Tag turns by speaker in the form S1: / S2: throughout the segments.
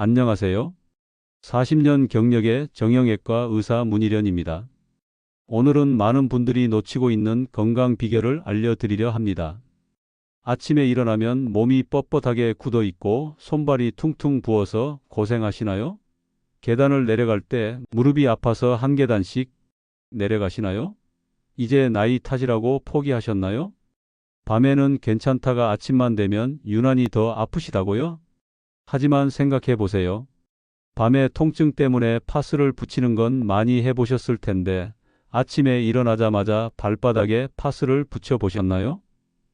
S1: 안녕하세요. 40년 경력의 정형외과 의사 문희련입니다. 오늘은 많은 분들이 놓치고 있는 건강 비결을 알려드리려 합니다. 아침에 일어나면 몸이 뻣뻣하게 굳어 있고 손발이 퉁퉁 부어서 고생하시나요? 계단을 내려갈 때 무릎이 아파서 한 계단씩 내려가시나요? 이제 나이 탓이라고 포기하셨나요? 밤에는 괜찮다가 아침만 되면 유난히 더 아프시다고요? 하지만 생각해 보세요. 밤에 통증 때문에 파스를 붙이는 건 많이 해보셨을 텐데 아침에 일어나자마자 발바닥에 파스를 붙여 보셨나요?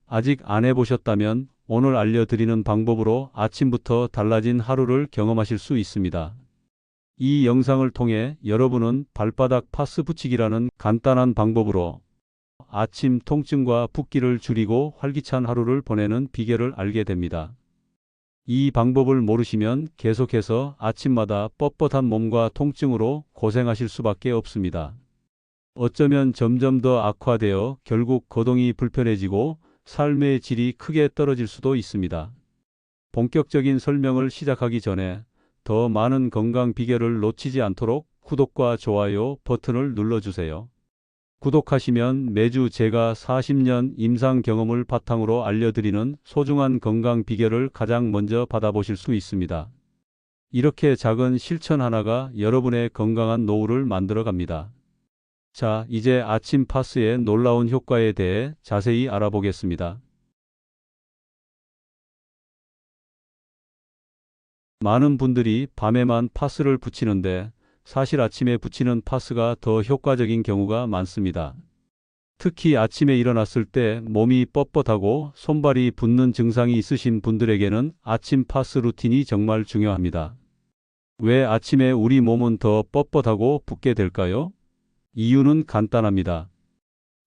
S1: 아직 안 해보셨다면 오늘 알려드리는 방법으로 아침부터 달라진 하루를 경험하실 수 있습니다. 이 영상을 통해 여러분은 발바닥 파스 붙이기라는 간단한 방법으로 아침 통증과 붓기를 줄이고 활기찬 하루를 보내는 비결을 알게 됩니다. 이 방법을 모르시면 계속해서 아침마다 뻣뻣한 몸과 통증으로 고생하실 수밖에 없습니다. 어쩌면 점점 더 악화되어 결국 거동이 불편해지고 삶의 질이 크게 떨어질 수도 있습니다. 본격적인 설명을 시작하기 전에 더 많은 건강 비결을 놓치지 않도록 구독과 좋아요 버튼을 눌러주세요. 구독하시면 매주 제가 40년 임상 경험을 바탕으로 알려드리는 소중한 건강 비결을 가장 먼저 받아보실 수 있습니다. 이렇게 작은 실천 하나가 여러분의 건강한 노후를 만들어 갑니다. 자, 이제 아침 파스의 놀라운 효과에 대해 자세히 알아보겠습니다. 많은 분들이 밤에만 파스를 붙이는데 사실 아침에 붙이는 파스가 더 효과적인 경우가 많습니다. 특히 아침에 일어났을 때 몸이 뻣뻣하고 손발이 붓는 증상이 있으신 분들에게는 아침 파스 루틴이 정말 중요합니다. 왜 아침에 우리 몸은 더 뻣뻣하고 붓게 될까요? 이유는 간단합니다.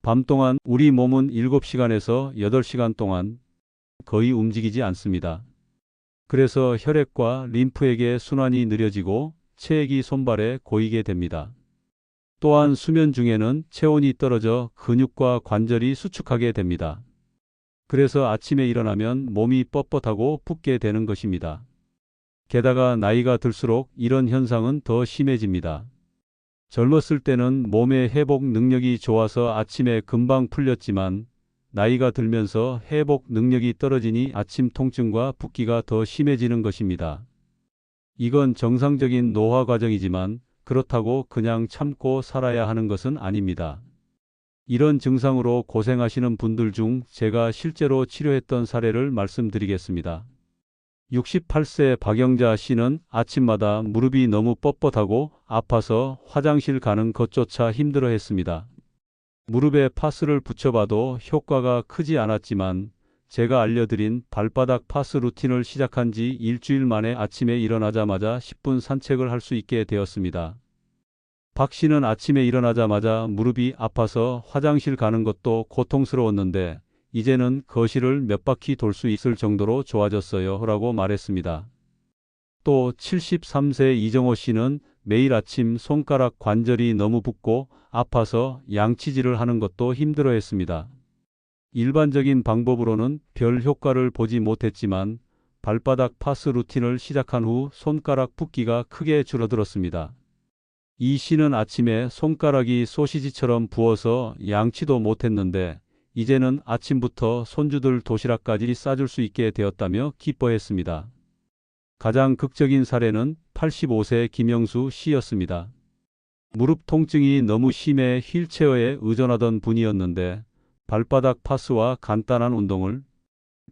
S1: 밤 동안 우리 몸은 7시간에서 8시간 동안 거의 움직이지 않습니다. 그래서 혈액과 림프에게 순환이 느려지고 체액이 손발에 고이게 됩니다. 또한 수면 중에는 체온이 떨어져 근육과 관절이 수축하게 됩니다. 그래서 아침에 일어나면 몸이 뻣뻣하고 붓게 되는 것입니다. 게다가 나이가 들수록 이런 현상은 더 심해집니다. 젊었을 때는 몸의 회복 능력이 좋아서 아침에 금방 풀렸지만 나이가 들면서 회복 능력이 떨어지니 아침 통증과 붓기가 더 심해지는 것입니다. 이건 정상적인 노화 과정이지만 그렇다고 그냥 참고 살아야 하는 것은 아닙니다. 이런 증상으로 고생하시는 분들 중 제가 실제로 치료했던 사례를 말씀드리겠습니다. 68세 박영자 씨는 아침마다 무릎이 너무 뻣뻣하고 아파서 화장실 가는 것조차 힘들어 했습니다. 무릎에 파스를 붙여봐도 효과가 크지 않았지만 제가 알려드린 발바닥 파스 루틴을 시작한 지 일주일 만에 아침에 일어나자마자 10분 산책을 할 수 있게 되었습니다. 박 씨는 아침에 일어나자마자 무릎이 아파서 화장실 가는 것도 고통스러웠는데 이제는 거실을 몇 바퀴 돌 수 있을 정도로 좋아졌어요. 라고 말했습니다. 또 73세 이정호 씨는 매일 아침 손가락 관절이 너무 붓고 아파서 양치질을 하는 것도 힘들어 했습니다. 일반적인 방법으로는 별 효과를 보지 못했지만 발바닥 파스 루틴을 시작한 후 손가락 붓기가 크게 줄어들었습니다. 이 씨는 아침에 손가락이 소시지처럼 부어서 양치도 못했는데 이제는 아침부터 손주들 도시락까지 싸줄 수 있게 되었다며 기뻐했습니다. 가장 극적인 사례는 85세 김영수 씨였습니다. 무릎 통증이 너무 심해 휠체어에 의존하던 분이었는데 발바닥 파스와 간단한 운동을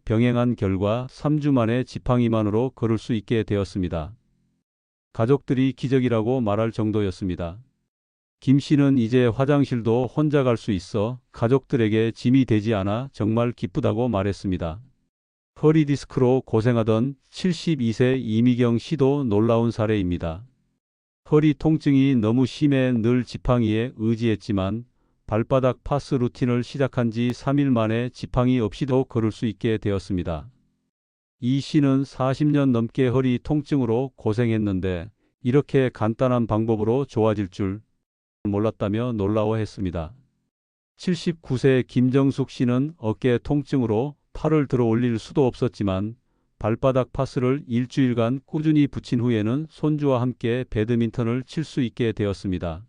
S1: 병행한 결과 3주 만에 지팡 이만으로 걸을 수 있게 되었습니다. 가족들이 기적이라고 말할 정도였습니다. 김 씨는 이제 화장실도 혼자 갈 수 있어 가족들에게 짐이 되지 않아 정말 기쁘다고 말했습니다. 허리 디스크로 고생하던 72세 이미경 씨도 놀라운 사례입니다. 허리 통증이 너무 심해 늘 지팡이에 의지했지만 발바닥 파스 루틴을 시작한 지 3일 만에 지팡이 없이도 걸을 수 있게 되었습니다. 이 씨는 40년 넘게 허리 통증으로 고생했는데 이렇게 간단한 방법으로 좋아질 줄 몰랐다며 놀라워했습니다. 79세 김정숙 씨는 어깨 통증으로 팔을 들어 올릴 수도 없었지만 발바닥 파스를 일주일간 꾸준히 붙인 후에는 손주와 함께 배드민턴을 칠 수 있게 되었습니다.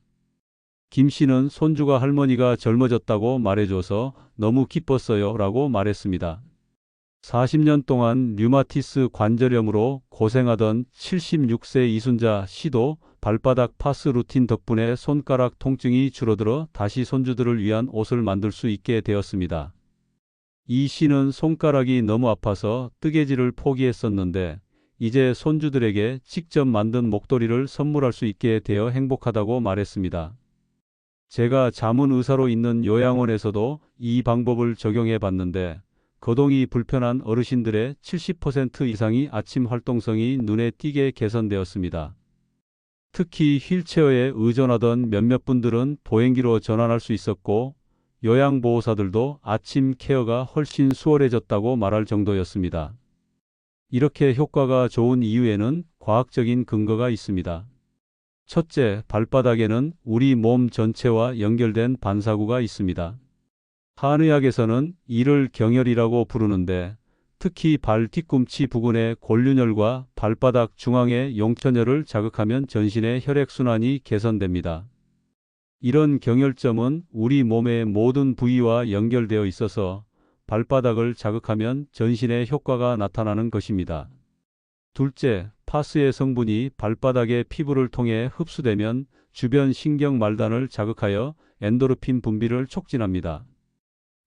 S1: 김 씨는 손주가 할머니가 젊어졌다고 말해줘서 너무 기뻤어요 라고 말했습니다. 40년 동안 류마티스 관절염으로 고생하던 76세 이순자 씨도 발바닥 파스 루틴 덕분에 손가락 통증이 줄어들어 다시 손주들을 위한 옷을 만들 수 있게 되었습니다. 이 씨는 손가락이 너무 아파서 뜨개질을 포기했었는데 이제 손주들에게 직접 만든 목도리를 선물할 수 있게 되어 행복하다고 말했습니다. 제가 자문 의사로 있는 요양원에서도 이 방법을 적용해 봤는데 거동이 불편한 어르신들의 70% 이상이 아침 활동성이 눈에 띄게 개선되었습니다. 특히 휠체어에 의존하던 몇몇 분들은 보행기로 전환할 수 있었고 요양보호사들도 아침 케어가 훨씬 수월해졌다고 말할 정도였습니다. 이렇게 효과가 좋은 이유에는 과학적인 근거가 있습니다. 첫째, 발바닥에는 우리 몸 전체와 연결된 반사구가 있습니다. 한의학에서는 이를 경혈이라고 부르는데 특히 발 뒤꿈치 부근의 골륜혈과 발바닥 중앙의 용천혈을 자극하면 전신의 혈액순환이 개선됩니다. 이런 경혈점은 우리 몸의 모든 부위와 연결되어 있어서 발바닥을 자극하면 전신의 효과가 나타나는 것입니다. 둘째, 파스의 성분이 발바닥의 피부를 통해 흡수되면 주변 신경 말단을 자극하여 엔도르핀 분비를 촉진합니다.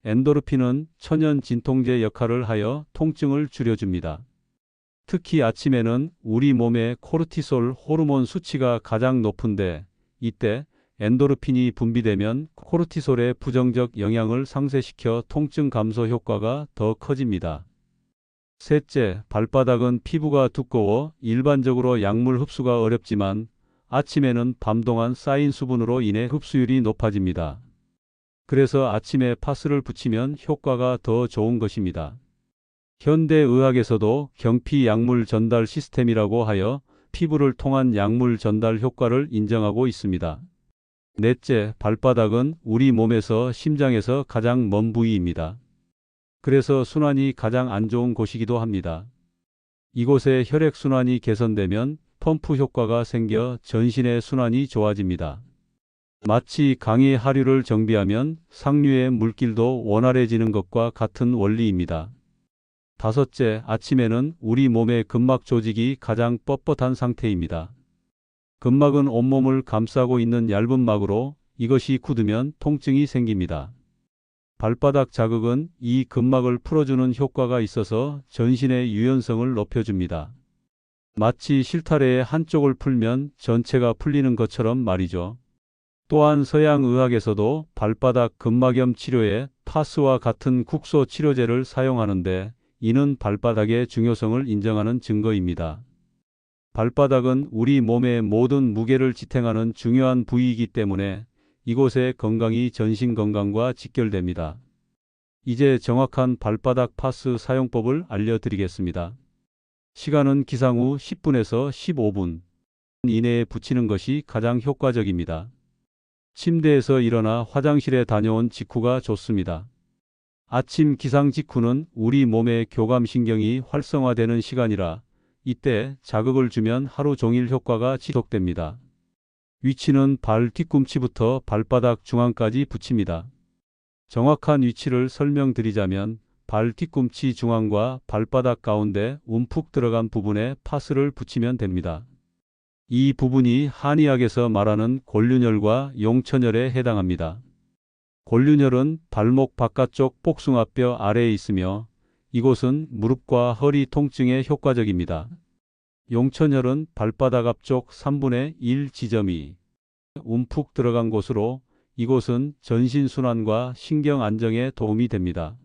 S1: 엔도르핀은 천연 진통제 역할을 하여 통증을 줄여줍니다. 특히 아침에는 우리 몸의 코르티솔 호르몬 수치가 가장 높은데 이때 엔도르핀이 분비되면 코르티솔의 부정적 영향을 상쇄시켜 통증 감소 효과가 더 커집니다. 셋째, 발바닥은 피부가 두꺼워 일반적으로 약물 흡수가 어렵지만 아침에는 밤 동안 쌓인 수분으로 인해 흡수율이 높아집니다. 그래서 아침에 파스를 붙이면 효과가 더 좋은 것입니다. 현대의학에서도 경피 약물 전달 시스템이라고 하여 피부를 통한 약물 전달 효과를 인정하고 있습니다. 넷째, 발바닥은 우리 몸에서 심장에서 가장 먼 부위입니다. 그래서 순환이 가장 안 좋은 곳이기도 합니다. 이곳에 혈액순환이 개선되면 펌프 효과가 생겨 전신의 순환이 좋아집니다. 마치 강의 하류를 정비하면 상류의 물길도 원활해지는 것과 같은 원리입니다. 다섯째, 아침에는 우리 몸의 근막 조직이 가장 뻣뻣한 상태입니다. 근막은 온몸을 감싸고 있는 얇은 막으로 이것이 굳으면 통증이 생깁니다. 발바닥 자극은 이 근막을 풀어주는 효과가 있어서 전신의 유연성을 높여줍니다. 마치 실타래의 한쪽을 풀면 전체가 풀리는 것처럼 말이죠. 또한 서양 의학에서도 발바닥 근막염 치료에 파스와 같은 국소 치료제를 사용하는데 이는 발바닥의 중요성을 인정하는 증거입니다. 발바닥은 우리 몸의 모든 무게를 지탱하는 중요한 부위이기 때문에 이곳의 건강이 전신 건강과 직결됩니다. 이제 정확한 발바닥 파스 사용법을 알려드리겠습니다. 시간은 기상 후 10분에서 15분 이내에 붙이는 것이 가장 효과적입니다. 침대에서 일어나 화장실에 다녀온 직후가 좋습니다. 아침 기상 직후는 우리 몸의 교감신경이 활성화되는 시간이라 이때 자극을 주면 하루 종일 효과가 지속됩니다. 위치는 발 뒤꿈치부터 발바닥 중앙까지 붙입니다. 정확한 위치를 설명드리자면 발 뒤꿈치 중앙과 발바닥 가운데 움푹 들어간 부분에 파스를 붙이면 됩니다. 이 부분이 한의학에서 말하는 골륜혈과 용천혈에 해당합니다. 골륜혈은 발목 바깥쪽 복숭아뼈 아래에 있으며 이곳은 무릎과 허리 통증에 효과적입니다. 용천혈은 발바닥 앞쪽 3분의 1 지점이 움푹 들어간 곳으로 이곳은 전신순환과 신경 안정에 도움이 됩니다.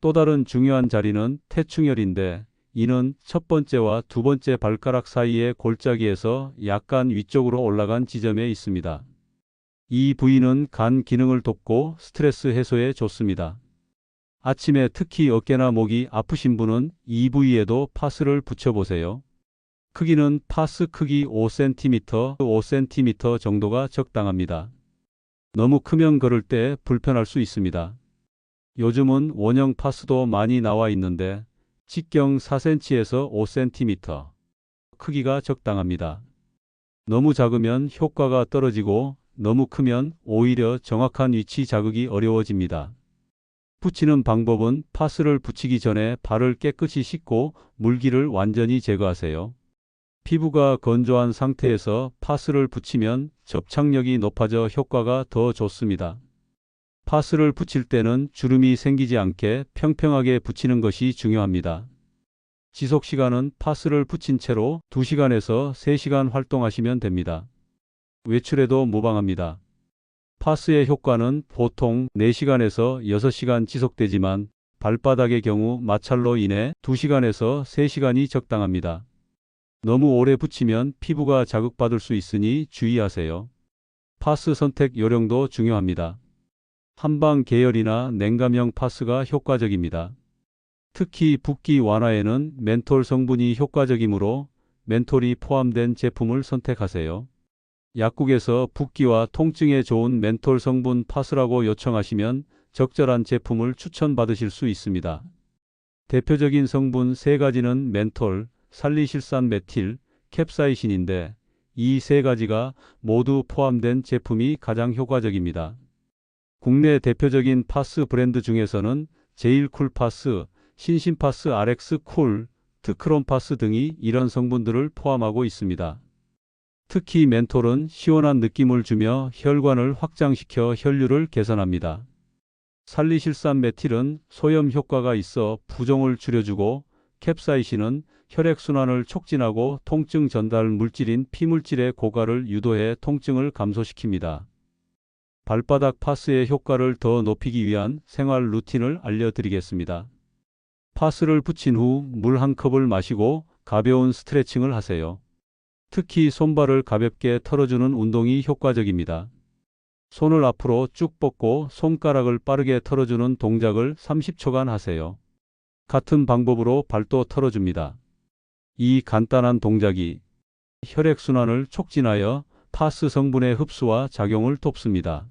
S1: 또 다른 중요한 자리는 태충혈인데 이는 첫 번째와 두 번째 발가락 사이의 골짜기에서 약간 위쪽으로 올라간 지점에 있습니다. 이 부위는 간 기능을 돕고 스트레스 해소에 좋습니다. 아침에 특히 어깨나 목이 아프신 분은 이 부위에도 파스를 붙여보세요. 크기는 파스 크기 5cm, 5cm 정도가 적당합니다. 너무 크면 걸을 때 불편할 수 있습니다. 요즘은 원형 파스도 많이 나와 있는데 직경 4cm에서 5cm. 크기가 적당합니다. 너무 작으면 효과가 떨어지고 너무 크면 오히려 정확한 위치 자극이 어려워집니다. 붙이는 방법은 파스를 붙이기 전에 발을 깨끗이 씻고 물기를 완전히 제거하세요. 피부가 건조한 상태에서 파스를 붙이면 접착력이 높아져 효과가 더 좋습니다. 파스를 붙일 때는 주름이 생기지 않게 평평하게 붙이는 것이 중요합니다. 지속 시간은 파스를 붙인 채로 2시간에서 3시간 활동하시면 됩니다. 외출에도 무방합니다. 파스의 효과는 보통 4시간에서 6시간 지속되지만 발바닥의 경우 마찰로 인해 2시간에서 3시간이 적당합니다. 너무 오래 붙이면 피부가 자극받을 수 있으니 주의하세요. 파스 선택 요령도 중요합니다. 한방 계열이나 냉감형 파스가 효과적입니다. 특히 붓기 완화에는 멘톨 성분이 효과적이므로 멘톨이 포함된 제품을 선택하세요. 약국에서 붓기와 통증에 좋은 멘톨 성분 파스라고 요청하시면 적절한 제품을 추천받으실 수 있습니다. 대표적인 성분 세 가지는 멘톨, 살리실산 메틸, 캡사이신인데 이 세 가지가 모두 포함된 제품이 가장 효과적입니다. 국내 대표적인 파스 브랜드 중에서는 제일쿨 파스, 신신파스 RX 쿨, 트크롬파스 등이 이런 성분들을 포함하고 있습니다. 특히 멘톨은 시원한 느낌을 주며 혈관을 확장시켜 혈류를 개선합니다. 살리실산 메틸은 소염 효과가 있어 부종을 줄여주고 캡사이신은 혈액순환을 촉진하고 통증 전달 물질인 피물질의 고갈을 유도해 통증을 감소시킵니다. 발바닥 파스의 효과를 더 높이기 위한 생활 루틴을 알려드리겠습니다. 파스를 붙인 후 물 한 컵을 마시고 가벼운 스트레칭을 하세요. 특히 손발을 가볍게 털어주는 운동이 효과적입니다. 손을 앞으로 쭉 뻗고 손가락을 빠르게 털어주는 동작을 30초간 하세요. 같은 방법으로 발도 털어줍니다. 이 간단한 동작이 혈액순환을 촉진하여 파스 성분의 흡수와 작용을 돕습니다.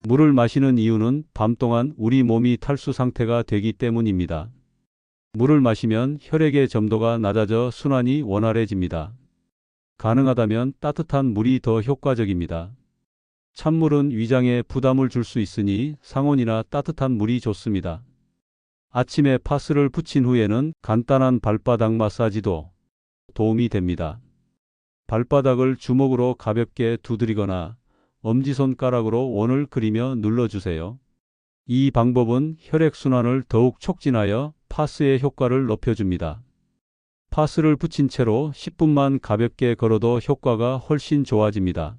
S1: 물을 마시는 이유는 밤 동안 우리 몸이 탈수 상태가 되기 때문입니다. 물을 마시면 혈액의 점도가 낮아져 순환이 원활해집니다. 가능하다면 따뜻한 물이 더 효과적입니다. 찬물은 위장에 부담을 줄 수 있으니 상온이나 따뜻한 물이 좋습니다. 아침에 파스를 붙인 후에는 간단한 발바닥 마사지도 도움이 됩니다. 발바닥을 주먹으로 가볍게 두드리거나 엄지손가락으로 원을 그리며 눌러주세요. 이 방법은 혈액순환을 더욱 촉진하여 파스의 효과를 높여줍니다. 파스를 붙인 채로 10분만 가볍게 걸어도 효과가 훨씬 좋아집니다.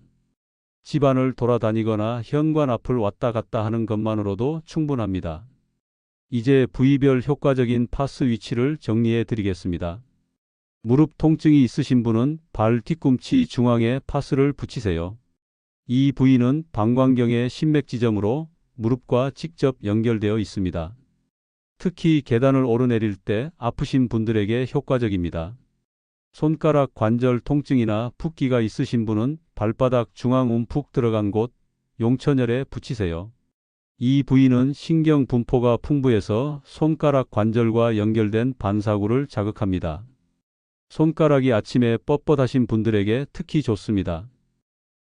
S1: 집안을 돌아다니거나 현관 앞을 왔다 갔다 하는 것만으로도 충분합니다. 이제 부위별 효과적인 파스 위치를 정리해 드리겠습니다. 무릎 통증이 있으신 분은 발 뒤꿈치 중앙에 파스를 붙이세요. 이 부위는 방광경의 신맥 지점으로 무릎과 직접 연결되어 있습니다. 특히 계단을 오르내릴 때 아프신 분들에게 효과적입니다. 손가락 관절 통증이나 붓기가 있으신 분은 발바닥 중앙 움푹 들어간 곳 용천열에 붙이세요. 이 부위는 신경 분포가 풍부해서 손가락 관절과 연결된 반사구를 자극합니다. 손가락이 아침에 뻣뻣하신 분들에게 특히 좋습니다.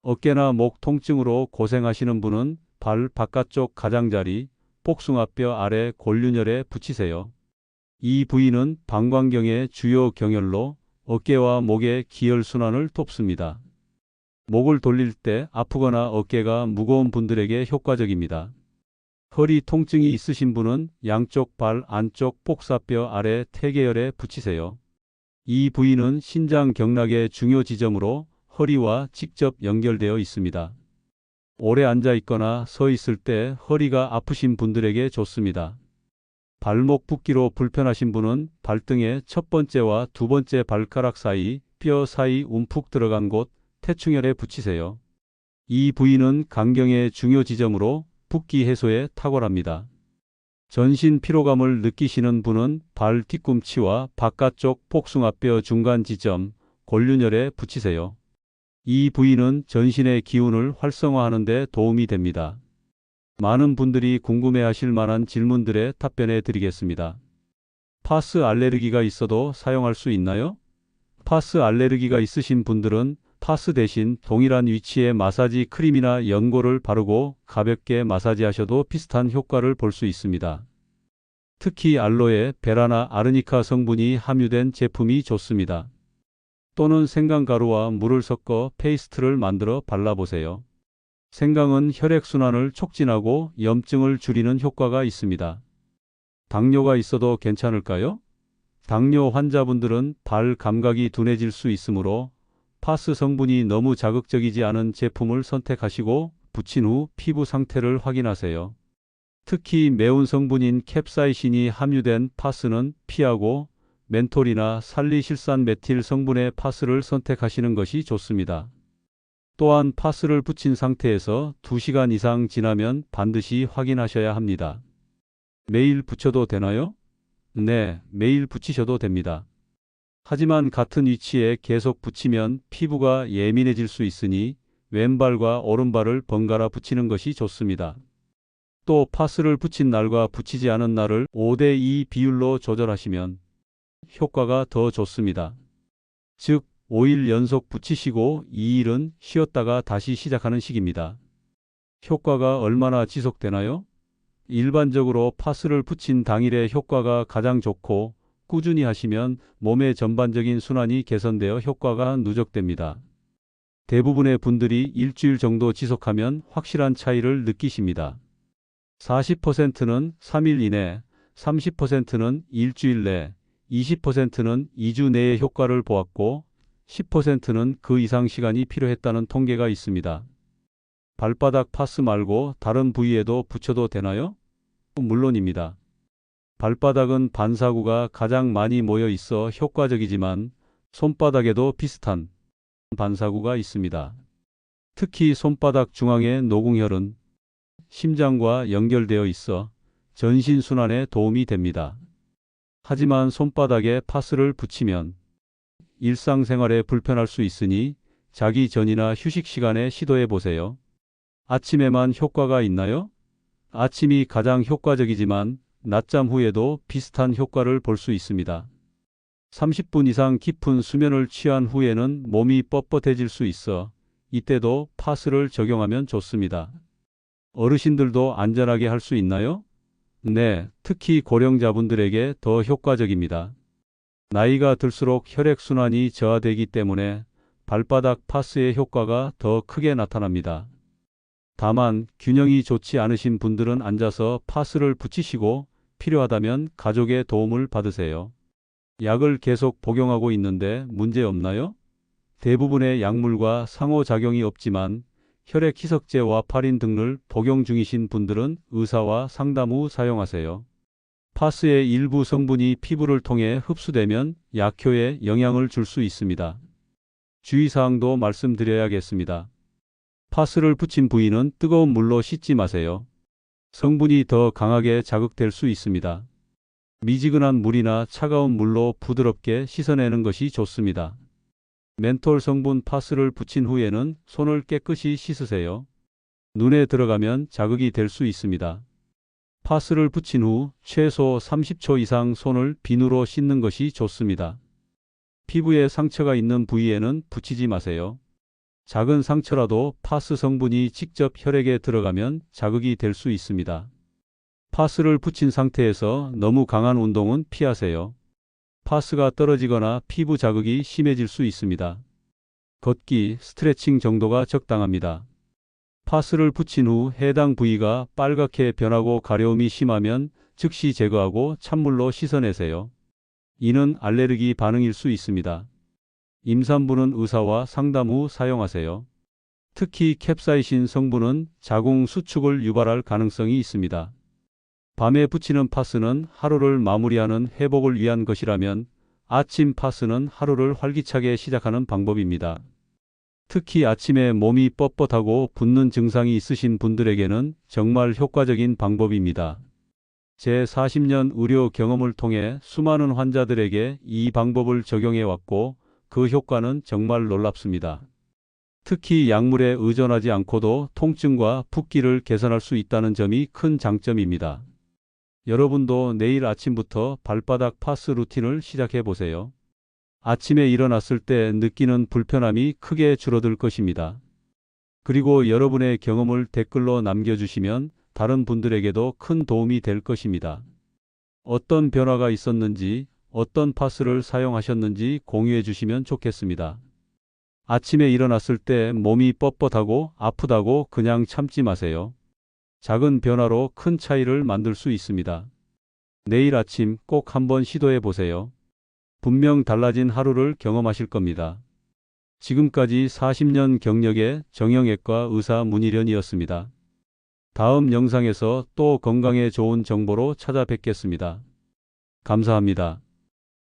S1: 어깨나 목 통증으로 고생하시는 분은 발 바깥쪽 가장자리, 복숭아뼈 아래 골륜열에 붙이세요. 이 부위는 방광경의 주요 경혈로 어깨와 목의 기혈순환을 돕습니다. 목을 돌릴 때 아프거나 어깨가 무거운 분들에게 효과적입니다. 허리 통증이 있으신 분은 양쪽 발 안쪽 복사뼈 아래 태계열에 붙이세요. 이 부위는 신장 경락의 중요 지점으로 허리와 직접 연결되어 있습니다. 오래 앉아 있거나 서 있을 때 허리가 아프신 분들에게 좋습니다. 발목 붓기로 불편하신 분은 발등의 첫 번째와 두 번째 발가락 사이 뼈 사이 움푹 들어간 곳 태충혈에 붙이세요. 이 부위는 강경의 중요 지점으로 붓기 해소에 탁월합니다. 전신 피로감을 느끼시는 분은 발 뒤꿈치와 바깥쪽 복숭아뼈 중간 지점 골륜열에 붙이세요. 이 부위는 전신의 기운을 활성화하는 데 도움이 됩니다. 많은 분들이 궁금해 하실 만한 질문들에 답변해 드리겠습니다. 파스 알레르기가 있어도 사용할 수 있나요? 파스 알레르기가 있으신 분들은 파스 대신 동일한 위치의 마사지 크림이나 연고를 바르고 가볍게 마사지하셔도 비슷한 효과를 볼 수 있습니다. 특히 알로에, 베라나, 아르니카 성분이 함유된 제품이 좋습니다. 또는 생강가루와 물을 섞어 페이스트를 만들어 발라보세요. 생강은 혈액순환을 촉진하고 염증을 줄이는 효과가 있습니다. 당뇨가 있어도 괜찮을까요? 당뇨 환자분들은 발 감각이 둔해질 수 있으므로 파스 성분이 너무 자극적이지 않은 제품을 선택하시고 붙인 후 피부 상태를 확인하세요. 특히 매운 성분인 캡사이신이 함유된 파스는 피하고 멘톨이나 살리실산 메틸 성분의 파스를 선택하시는 것이 좋습니다. 또한 파스를 붙인 상태에서 2시간 이상 지나면 반드시 확인하셔야 합니다. 매일 붙여도 되나요? 네, 매일 붙이셔도 됩니다. 하지만 같은 위치에 계속 붙이면 피부가 예민해질 수 있으니 왼발과 오른발을 번갈아 붙이는 것이 좋습니다. 또 파스를 붙인 날과 붙이지 않은 날을 5대2 비율로 조절하시면 효과가 더 좋습니다. 즉, 5일 연속 붙이시고 2일은 쉬었다가 다시 시작하는 식입니다. 효과가 얼마나 지속되나요? 일반적으로 파스를 붙인 당일의 효과가 가장 좋고 꾸준히 하시면 몸의 전반적인 순환이 개선되어 효과가 누적됩니다. 대부분의 분들이 일주일 정도 지속하면 확실한 차이를 느끼십니다. 40%는 3일 이내, 30%는 일주일 내, 20%는 2주 내에 효과를 보았고 10%는 그 이상 시간이 필요했다는 통계가 있습니다. 발바닥 파스 말고 다른 부위에도 붙여도 되나요? 물론입니다. 발바닥은 반사구가 가장 많이 모여 있어 효과적이지만 손바닥에도 비슷한 반사구가 있습니다. 특히 손바닥 중앙의 노궁혈은 심장과 연결되어 있어 전신순환에 도움이 됩니다. 하지만 손바닥에 파스를 붙이면 일상생활에 불편할 수 있으니 자기 전이나 휴식 시간에 시도해 보세요. 아침에만 효과가 있나요? 아침이 가장 효과적이지만 낮잠 후에도 비슷한 효과를 볼 수 있습니다. 30분 이상 깊은 수면을 취한 후에는 몸이 뻣뻣해질 수 있어 이때도 파스를 적용하면 좋습니다. 어르신들도 안전하게 할 수 있나요? 네, 특히 고령자분들에게 더 효과적입니다. 나이가 들수록 혈액순환이 저하되기 때문에 발바닥 파스의 효과가 더 크게 나타납니다. 다만 균형이 좋지 않으신 분들은 앉아서 파스를 붙이시고 필요하다면 가족의 도움을 받으세요. 약을 계속 복용하고 있는데 문제 없나요? 대부분의 약물과 상호작용이 없지만 혈액 희석제와 파린 등을 복용 중이신 분들은 의사와 상담 후 사용하세요. 파스의 일부 성분이 피부를 통해 흡수되면 약효에 영향을 줄 수 있습니다. 주의사항도 말씀드려야겠습니다. 파스를 붙인 부위는 뜨거운 물로 씻지 마세요. 성분이 더 강하게 자극될 수 있습니다. 미지근한 물이나 차가운 물로 부드럽게 씻어내는 것이 좋습니다. 멘톨 성분 파스를 붙인 후에는 손을 깨끗이 씻으세요. 눈에 들어가면 자극이 될 수 있습니다. 파스를 붙인 후 최소 30초 이상 손을 비누로 씻는 것이 좋습니다. 피부에 상처가 있는 부위에는 붙이지 마세요. 작은 상처라도 파스 성분이 직접 혈액에 들어가면 자극이 될 수 있습니다. 파스를 붙인 상태에서 너무 강한 운동은 피하세요. 파스가 떨어지거나 피부 자극이 심해질 수 있습니다. 걷기, 스트레칭 정도가 적당합니다. 파스를 붙인 후 해당 부위가 빨갛게 변하고 가려움이 심하면 즉시 제거하고 찬물로 씻어내세요. 이는 알레르기 반응일 수 있습니다. 임산부는 의사와 상담 후 사용하세요. 특히 캡사이신 성분은 자궁 수축을 유발할 가능성이 있습니다. 밤에 붙이는 파스는 하루를 마무리하는 회복을 위한 것이라면 아침 파스는 하루를 활기차게 시작하는 방법입니다. 특히 아침에 몸이 뻣뻣하고 붓는 증상이 있으신 분들에게는 정말 효과적인 방법입니다. 제 40년 의료 경험을 통해 수많은 환자들에게 이 방법을 적용해 왔고 그 효과는 정말 놀랍습니다. 특히 약물에 의존하지 않고도 통증과 붓기를 개선할 수 있다는 점이 큰 장점입니다. 여러분도 내일 아침부터 발바닥 파스 루틴을 시작해 보세요. 아침에 일어났을 때 느끼는 불편함이 크게 줄어들 것입니다. 그리고 여러분의 경험을 댓글로 남겨주시면 다른 분들에게도 큰 도움이 될 것입니다. 어떤 변화가 있었는지, 어떤 파스를 사용하셨는지 공유해 주시면 좋겠습니다. 아침에 일어났을 때 몸이 뻣뻣하고 아프다고 그냥 참지 마세요. 작은 변화로 큰 차이를 만들 수 있습니다. 내일 아침 꼭 한번 시도해 보세요. 분명 달라진 하루를 경험하실 겁니다. 지금까지 40년 경력의 정형외과 의사 문희련이었습니다. 다음 영상에서 또 건강에 좋은 정보로 찾아뵙겠습니다. 감사합니다.